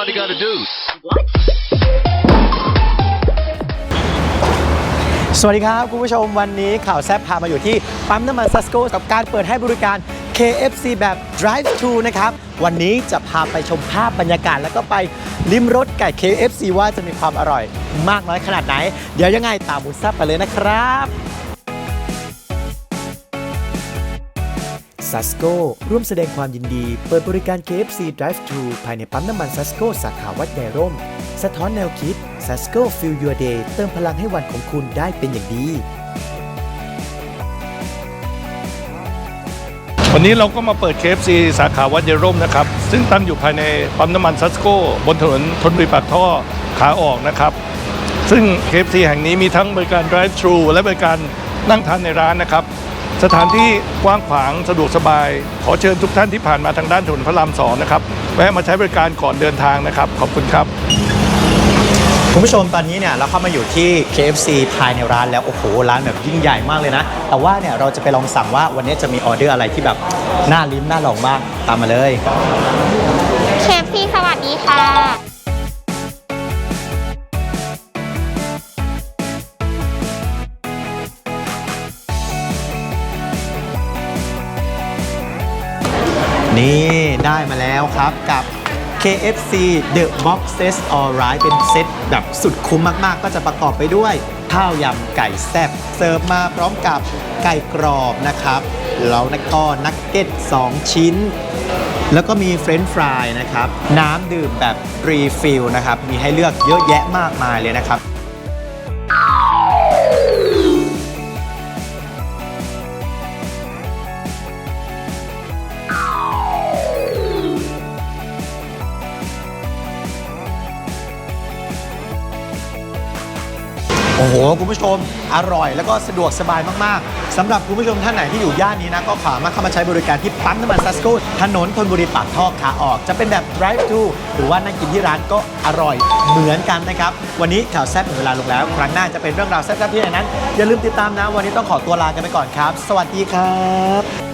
everybody got to do. สวัสดีครับ คุณผู้ชมวันนี้ข่าวแซบพามาอยู่ที่ ปั๊มน้ำมันซัสโกกับการเปิดให้บริการ KFC แบบ Drive Thru นะครับ วันนี้จะพาไปชมภาพบรรยากาศ แล้วก็ไปลิ้มรสไก่ KFC ว่าจะมีความอร่อยมากน้อยขนาดไหน เดี๋ยวยังไงตามบุญแซบไปเลยนะครับ ซัสโกร่วมแสดงความยินดี เปิดบริการ KFC Drive-Thru ภายในปั๊มน้ำมันซัสโกสาขาวัดใหญ่ร่ม สะท้อนแนวคิดซัสโก Feel Your Day เติมพลังให้วันของคุณได้เป็นอย่างดี วันนี้เราก็มาเปิด KFC สาขาวัดเยร่มนะครับ ซึ่งตั้งอยู่ภายในปั๊มน้ำมันซัสโกบนถนนทนบุรีปากท่อขาออกนะครับ ซึ่ง KFC แห่งนี้มีทั้งบริการ drive thru และบริการนั่งทานในร้านนะครับ สถานที่กว้างขวางสะดวกสบาย ขอเชิญทุกท่านที่ผ่านมาทางด้านถนนพระรามสองนะครับแวะมาใช้บริการก่อนเดินทางนะครับ ขอบคุณครับ คุณผู้ชมตอนนี้เนี่ยเราเข้ามาอยู่ที่ KFC ภายในร้านแล้ว โอ้โห ร้านแบบยิ่งใหญ่มากเลยนะ แต่ว่าเนี่ยเราจะไปลองสั่งว่าวันนี้จะมีออเดอร์อะไรที่แบบน่าลิ้มน่าลองบ้างตามมาเลย เคฟซีสวัส นี่ได้มาแล้วครับกับ KFC The Boxes Alright เป็นเซตแบบสุดคุ้มมาก ๆ ก็จะประกอบไปด้วย ข้าวยำไก่แซ่บเสิร์ฟมาพร้อมกับไก่กรอบนะครับ แล้วก็นักเก็ต 2 ชิ้น แล้วก็มีเฟรนช์ฟรายนะครับ น้ำดื่มแบบรีฟิลนะครับ มีให้เลือกเยอะแยะมากมายเลยนะครับ โอ้โห คุณผู้ชม อร่อยแล้วก็สะดวกสบายมาก ๆ สำหรับคุณผู้ชมท่านไหนที่อยู่ย่านนี้นะ ก็สามารถเข้ามาใช้บริการที่ปั๊มน้ำมันซัสโก้ถนนธนบุรีปากท่อขาออก จะเป็นแบบ drive thru หรือว่านั่งกินที่ร้านก็อร่อยเหมือนกันนะครับ วันนี้ข่าวแซ่บหมดเวลาลงแล้ว ครั้งหน้าจะเป็นเรื่องราวแซ่บๆที่ไหนนั้น อย่าลืมติดตามนะ วันนี้ต้องขอตัวลากันไปก่อนครับ สวัสดีครับ